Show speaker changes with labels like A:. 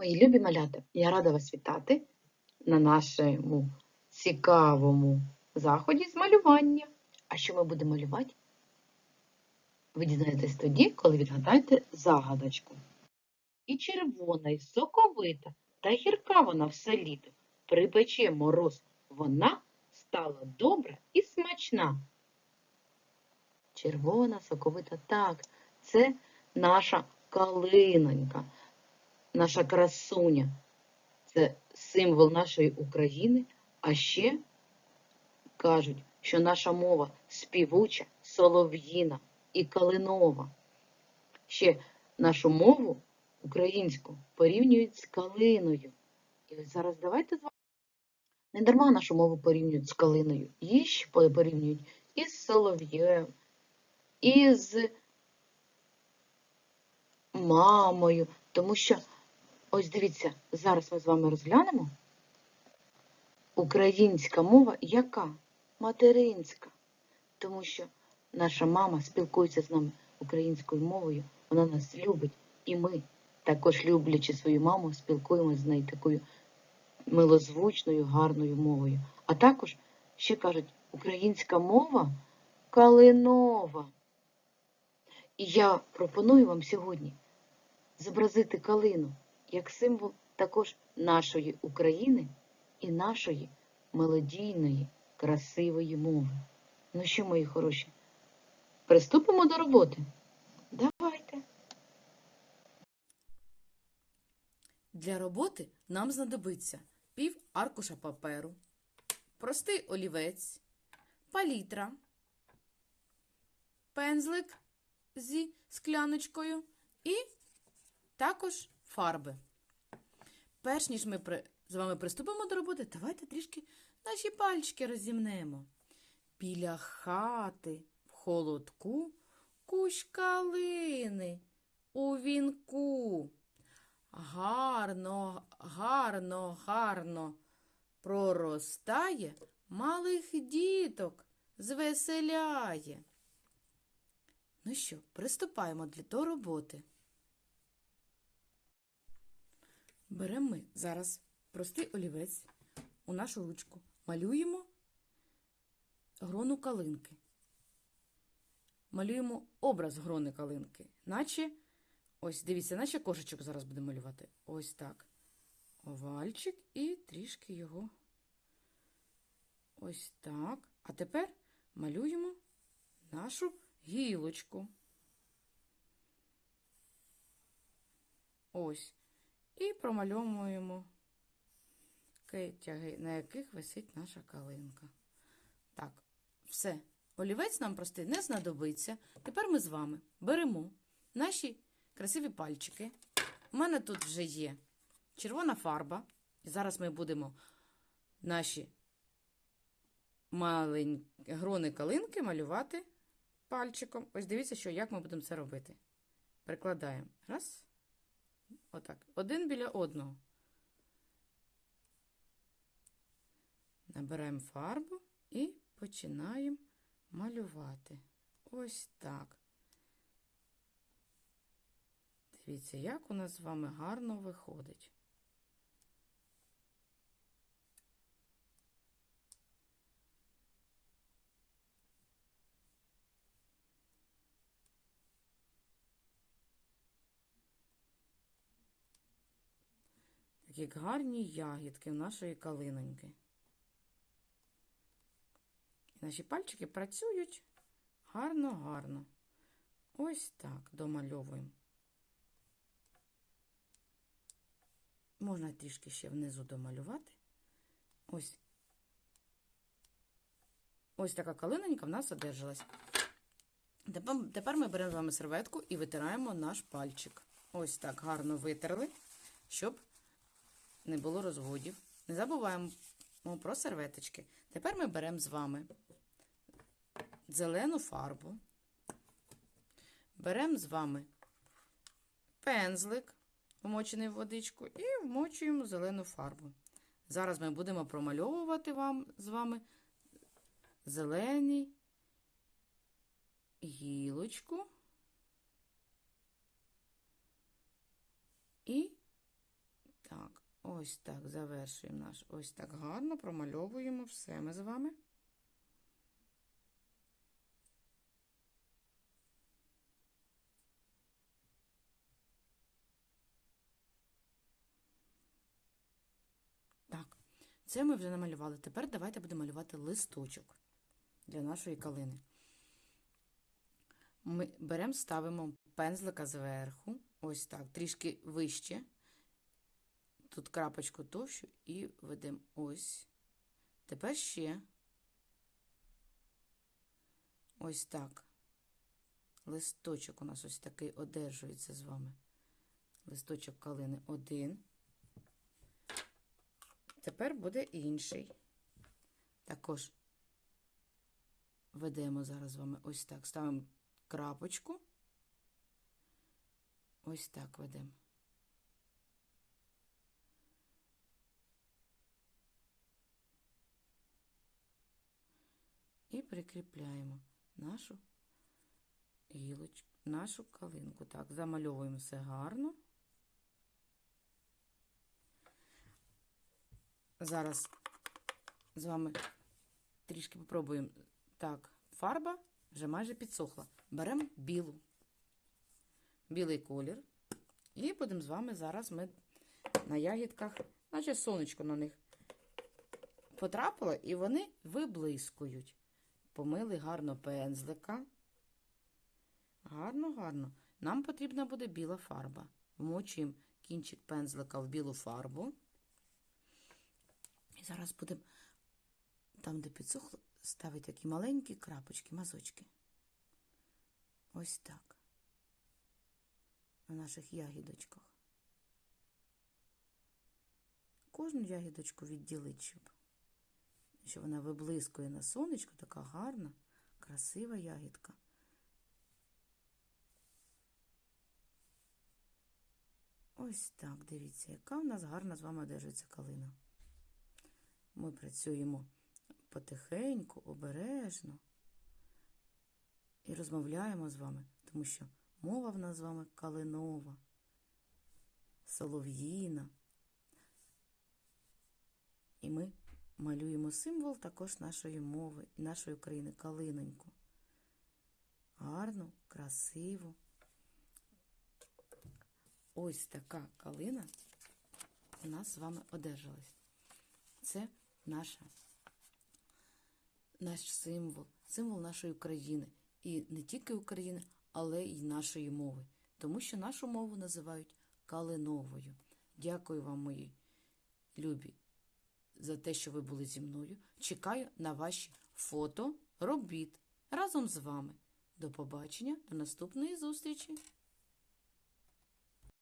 A: Мої любі малята, я рада вас вітати на нашому цікавому заході з малювання. А що ми будемо малювати? Ви дізнаєтесь тоді, коли відгадаєте загадочку. І червона, і соковита, та гірка вона все літо. Припече мороз, вона стала добра і смачна. Червона, соковита, так, це наша калинонька наша красуня. Це символ нашої України, а ще кажуть, що наша мова співуча, солов'їна і калинова. Ще нашу мову українську порівнюють з калиною. І зараз давайте з вами. Не дарма нашу мову порівнюють з калиною. Її ще порівнюють із солов'єм, із мамою, тому що Ось дивіться, зараз ми з вами розглянемо. Українська мова яка? Материнська. Тому що наша мама спілкується з нами українською мовою, вона нас любить. І ми, також люблячи свою маму, спілкуємося з нею такою милозвучною, гарною мовою. А також, ще кажуть, українська мова калинова. І я пропоную вам сьогодні зобразити калину як символ також нашої України і нашої мелодійної, красивої мови. Ну що, мої хороші, приступимо до роботи? Давайте.
B: Для роботи нам знадобиться пів аркуша паперу, простий олівець, палітра, пензлик зі скляночкою і також фарби. Перш ніж ми з вами приступимо до роботи, давайте трішки наші пальчики розімнемо. Біля хати в холодку кущ калини у вінку. Гарно, гарно, гарно проростає, малих діток звеселяє. Ну що, приступаємо до роботи. Беремо ми зараз простий олівець у нашу ручку, малюємо грону калинки. Малюємо образ грони калинки, наче, ось, дивіться, наче кошечок зараз будемо малювати. Ось так. Овальчик і трішки його ось так. А тепер малюємо нашу гілочку. Ось і промальовуємо тяги, на яких висить наша калинка. Так, все. Олівець нам простий не знадобиться. Тепер ми з вами беремо наші красиві пальчики. У мене тут вже є червона фарба. І зараз ми будемо наші маленькі грони калинки малювати пальчиком. Ось дивіться, що, як ми будемо це робити. Прикладаємо. Раз. Отак. Один біля одного. Набираємо фарбу і починаємо малювати. Ось так. Дивіться, як у нас з вами гарно виходить. Такі гарні ягідки в нашої калиноньки. І Наші пальчики працюють гарно-гарно. Ось так домальовуємо. Можна трішки ще внизу домалювати. Ось. Ось така калинонька в нас одержалась. Тепер, ми беремо з вами серветку і витираємо наш пальчик. Ось так гарно витерли, щоб не було розводів. Не забуваємо про серветочки. Тепер ми беремо з вами зелену фарбу. Беремо з вами пензлик, вмочений в водичку, і вмочуємо зелену фарбу. Зараз ми будемо промальовувати вам з вами зелені гілочку і Ось так завершуємо наш. Ось так гарно промальовуємо все ми з вами. Так, це ми вже намалювали. Тепер давайте будемо малювати листочок для нашої калини. Ми беремо, ставимо пензлика зверху, ось так, трішки вище. Тут крапочку товщу і ведемо ось. Тепер ще ось так. Листочок у нас ось такий одержується з вами. Листочок калини один. Тепер буде інший. Також ведемо зараз з вами ось так. Ставимо крапочку. Ось так ведемо. І прикріпляємо нашу гілочку, нашу калинку. Так, замальовуємо все гарно. Зараз з вами трішки попробуємо. Так, фарба вже майже підсохла. Беремо білу, білий колір. І будемо з вами зараз ми на ягідках, наче сонечко на них потрапило, і вони виблискують. Помили гарно пензлика. Гарно, гарно. Нам потрібна буде біла фарба. Вмочуємо кінчик пензлика в білу фарбу. І зараз будемо там, де підсохло, ставити такі маленькі крапочки, мазочки. Ось так. На наших ягідочках. Кожну ягідочку відділити, щоб, щоб вона виблискує на сонечку, така гарна, красива ягідка. Ось так, дивіться, яка в нас гарна з вами одержується калина. Ми працюємо потихеньку, обережно і розмовляємо з вами, тому що мова в нас з вами калинова, солов'їна. І ми малюємо символ також нашої мови нашої країни калиноньку. Гарну, красиву. Ось така калина у нас з вами одержалась. Це наша, наш символ, символ нашої країни. І не тільки України, але й нашої мови. Тому що нашу мову називають калиновою. Дякую вам, мої любі, за те, що ви були зі мною. Чекаю на ваші фото робіт разом з вами. До побачення, до наступної зустрічі!